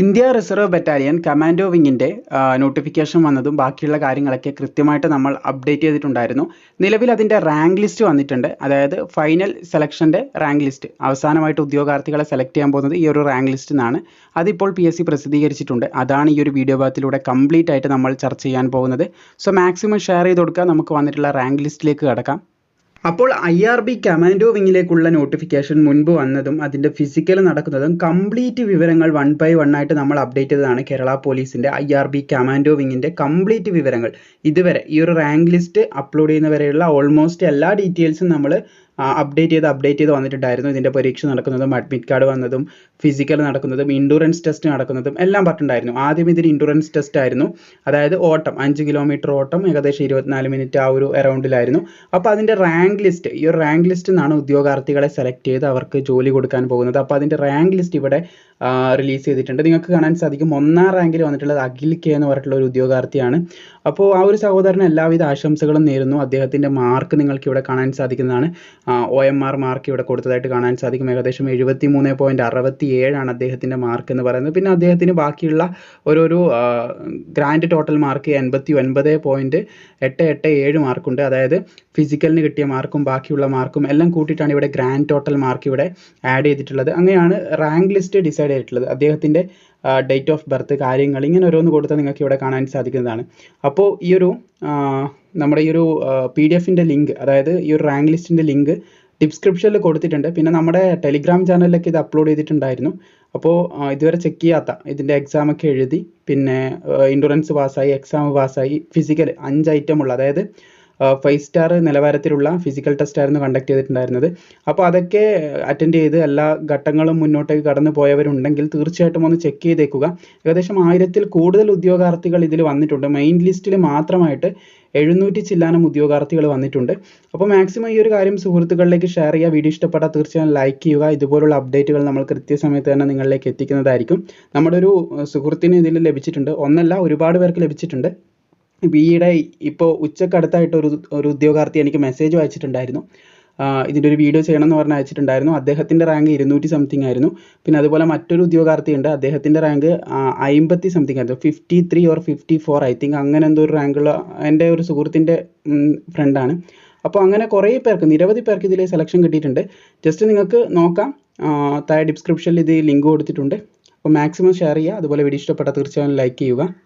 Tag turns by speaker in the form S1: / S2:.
S1: India reserve battalion commando വിങ്ങിന്റെ notification വന്നതും ബാക്കിയുള്ള കാര്യങ്ങളൊക്കെ കൃത്യമായിട്ട് നമ്മൾ അപ്ഡേറ്റ് ചെയ്തിട്ടുണ്ടായിരുന്നു. നിലവിൽ അതിന്റെ റാങ്ക് ലിസ്റ്റ് വന്നിട്ടുണ്ട്. അതായത് ഫൈനൽ സെലക്ഷന്റെ റാങ്ക് ലിസ്റ്റ് അവസാനമായിട്ട് ഉദ്യോഗാർത്ഥികളെ സെലക്ട് ചെയ്യാൻ പോകുന്നത് ഈ ഒരു റാങ്ക് ലിസ്റ്റിൽ നിന്നാണ് അതിപ്പോൾ പി എസ് സി പ്രസിദ്ധീകരിച്ചിട്ടുണ്ട്. അതാണ് ഈ ഒരു വീഡിയോ ഭാഗത്തിലൂടെ കംപ്ലീറ്റ് ആയിട്ട് നമ്മൾ ചർച്ച ചെയ്യാൻ പോകുന്നത്. സോ മാക്സിമം ഷെയർ ചെയ്ത് കൊടുക്കുക നമുക്ക് വന്നിട്ടുള്ള റാങ്ക് ലിസ്റ്റിലേക്ക് കടക്കാം. അപ്പോൾ ഐ ആർ ബി കമാൻഡോ വിങ്ങിലേക്കുള്ള നോട്ടിഫിക്കേഷൻ മുൻപ് വന്നതും അതിന്റെ ഫിസിക്കൽ നടക്കുന്നതും കംപ്ലീറ്റ് വിവരങ്ങൾ വൺ ബൈ വൺ ആയിട്ട് നമ്മൾ അപ്ഡേറ്റ് ചെയ്തതാണ് കേരള പോലീസിന്റെ ഐ ആർ ബി കമാൻഡോ വിങ്ങിന്റെ കംപ്ലീറ്റ് വിവരങ്ങൾ. ഇതുവരെ ഈ ഒരു റാങ്ക് ലിസ്റ്റ് അപ്ലോഡ് ചെയ്യുന്നവരെയുള്ള ഓൾമോസ്റ്റ് എല്ലാ ഡീറ്റെയിൽസും നമ്മൾ അപ്ഡേറ്റ് ചെയ്ത് അപ്ഡേറ്റ് ചെയ്ത് വന്നിട്ടുണ്ടായിരുന്നു. ഇതിന്റെ പരീക്ഷ നടക്കുന്നതും അഡ്മിറ്റ് കാർഡ് വന്നതും ഫിസിക്കൽ നടക്കുന്നതും ഇൻഡുറൻസ് ടെസ്റ്റ് നടക്കുന്നതും എല്ലാം പറഞ്ഞിട്ടുണ്ടായിരുന്നു. ആദ്യം ഇതിന് ഇൻഡുറൻസ് ടെസ്റ്റ് ആയിരുന്നു. അതായത് ഓട്ടം അഞ്ച് കിലോമീറ്റർ ഓട്ടം ഏകദേശം ഇരുപത്തിനാല് മിനിറ്റ് ആ ഒരു അറൗണ്ടിലായിരുന്നു അപ്പോൾ അതിന്റെ റാങ്ക് ലിസ്റ്റ് ഈ ഒരു റാങ്ക് ലിസ്റ്റിൽ നിന്നാണ് ഉദ്യോഗാർത്ഥികളെ സെലക്ട് ചെയ്ത് അവർക്ക് ജോലി കൊടുക്കാൻ പോകുന്നത്. അപ്പോൾ അതിന്റെ റാങ്ക് ലിസ്റ്റ് ഇവിടെ റിലീസ് ചെയ്തിട്ടുണ്ട്. നിങ്ങൾക്ക് കാണാൻ സാധിക്കും. ഒന്നാം റാങ്കിൽ വന്നിട്ടുള്ളത് അഖിൽ കെ എന്ന് പറഞ്ഞിട്ടുള്ള ഒരു ഉദ്യോഗാർത്ഥിയാണ്. അപ്പോൾ ആ ഒരു സഹോദരന് എല്ലാവിധ ആശംസകളും നേരുന്നു. അദ്ദേഹത്തിന്റെ മാർക്ക് നിങ്ങൾക്ക് ഇവിടെ കാണാൻ സാധിക്കുന്നതാണ്. ഒ എം ആർ മാർക്ക് ഇവിടെ കൊടുത്തതായിട്ട് കാണാൻ സാധിക്കും. ഏകദേശം എഴുപത്തി മൂന്ന് പോയിന്റ് അറുപത്തി ഏഴാണ് അദ്ദേഹത്തിന്റെ മാർക്ക് എന്ന് പറയുന്നത്. പിന്നെ അദ്ദേഹത്തിന് ബാക്കിയുള്ള ഓരോരോ ഗ്രാൻഡ് ടോട്ടൽ മാർക്ക് എൺപത്തി ഒൻപത് പോയിന്റ് എട്ട് എട്ട് ഏഴ് മാർക്കുണ്ട് അതായത് ഫിസിക്കലിന് കിട്ടിയ മാർക്കും ബാക്കിയുള്ള മാർക്കും എല്ലാം കൂട്ടിയിട്ടാണ് ഇവിടെ ഗ്രാൻഡ് ടോട്ടൽ മാർക്ക് ഇവിടെ ആഡ് ചെയ്തിട്ടുള്ളത്. അങ്ങനെയാണ് റാങ്ക് ലിസ്റ്റ് ഡിസൈഡ് ചെയ്തിട്ടുള്ളത്. അദ്ദേഹത്തിന്റെ ഡേറ്റ് ഓഫ് ബർത്ത് കാര്യങ്ങൾ ഇങ്ങനെ ഓരോന്ന് കൊടുത്താൽ നിങ്ങൾക്ക് ഇവിടെ കാണാൻ സാധിക്കുന്നതാണ്. അപ്പോൾ ഈ ഒരു നമ്മുടെ ഈ ഒരു പി ഡി എഫിന്റെ ലിങ്ക് അതായത് ഈ ഒരു റാങ്ക് ലിസ്റ്റിന്റെ ലിങ്ക് ഡിസ്ക്രിപ്ഷനിൽ കൊടുത്തിട്ടുണ്ട്. പിന്നെ നമ്മുടെ ടെലിഗ്രാം ചാനലിലൊക്കെ ഇത് അപ്ലോഡ് ചെയ്തിട്ടുണ്ടായിരുന്നു. അപ്പോൾ ഇതുവരെ ചെക്ക് ചെയ്യാത്ത ഇതിന്റെ എക്സാമൊക്കെ എഴുതി പിന്നെ ഇൻഷുറൻസ് പാസ്സായി എക്സാം പാസ്സായി ഫിസിക്കൽ അഞ്ച് ഐറ്റം ഉള്ള അതായത് ഫൈവ് സ്റ്റാർ നിലവാരത്തിലുള്ള ഫിസിക്കൽ ടെസ്റ്റ് ആയിരുന്നു കണ്ടക്ട് ചെയ്തിട്ടുണ്ടായിരുന്നത്. അപ്പോൾ അതൊക്കെ അറ്റൻഡ് ചെയ്ത് എല്ലാ ഘട്ടങ്ങളും മുന്നോട്ടേക്ക് കടന്നു പോയവരുണ്ടെങ്കിൽ തീർച്ചയായിട്ടും ഒന്ന് ചെക്ക് ചെയ്തേക്കുക. ഏകദേശം ആയിരത്തിൽ കൂടുതൽ ഉദ്യോഗാർത്ഥികൾ ഇതിൽ വന്നിട്ടുണ്ട്. മെയിൻ ലിസ്റ്റിൽ മാത്രമായിട്ട് എഴുന്നൂറ്റി ചില്ലാനം ഉദ്യോഗാർത്ഥികൾ വന്നിട്ടുണ്ട്. അപ്പോൾ മാക്സിമം ഈ ഒരു കാര്യം സുഹൃത്തുക്കളിലേക്ക് ഷെയർ ചെയ്യുക. വീഡിയോ ഇഷ്ടപ്പെട്ടാൽ തീർച്ചയായും ലൈക്ക് ചെയ്യുക. ഇതുപോലുള്ള അപ്ഡേറ്റുകൾ നമ്മൾ കൃത്യസമയത്ത് തന്നെ നിങ്ങളിലേക്ക് എത്തിക്കുന്നതായിരിക്കും. നമ്മുടെ ഒരു സുഹൃത്തിന് ഇതിൽ ലഭിച്ചിട്ടുണ്ട്. ഒന്നല്ല ഒരുപാട് പേർക്ക് ലഭിച്ചിട്ടുണ്ട്. ഈയിടെ ഇപ്പോൾ ഉച്ചക്കടുത്തായിട്ട് ഒരു ഒരു ഉദ്യോഗാർത്ഥി എനിക്ക് മെസ്സേജ് അയച്ചിട്ടുണ്ടായിരുന്നു. ഇതിന്റെ ഒരു വീഡിയോ ചെയ്യണം എന്ന് പറഞ്ഞ് അയച്ചിട്ടുണ്ടായിരുന്നു. അദ്ദേഹത്തിന്റെ റാങ്ക് ഇരുന്നൂറ്റി സംതിങ് ആയിരുന്നു. പിന്നെ അതുപോലെ മറ്റൊരു ഉദ്യോഗാർത്ഥി ഉണ്ട് അദ്ദേഹത്തിന്റെ റാങ്ക് അമ്പത്തി സംതിങ് ആയിരുന്നു. Fifty three or fifty four I think അങ്ങനെ എന്തോ ഒരു റാങ്കുള്ള എന്റെ ഒരു സുഹൃത്തിന്റെ ഫ്രണ്ടാണ് അപ്പോൾ അങ്ങനെ കുറേ പേർക്ക് നിരവധി പേർക്ക് ഇതിൽ സെലക്ഷൻ കിട്ടിയിട്ടുണ്ട്. ജസ്റ്റ് നിങ്ങൾക്ക് നോക്കാം. താഴെ ഡിസ്ക്രിപ്ഷനിൽ ഇത് ലിങ്ക് കൊടുത്തിട്ടുണ്ട്. അപ്പോൾ മാക്സിമം ഷെയർ ചെയ്യുക. അതുപോലെ വീഡിയോ ഇഷ്ടപ്പെട്ടാൽ തീർച്ചയായും ലൈക്ക് ചെയ്യുക.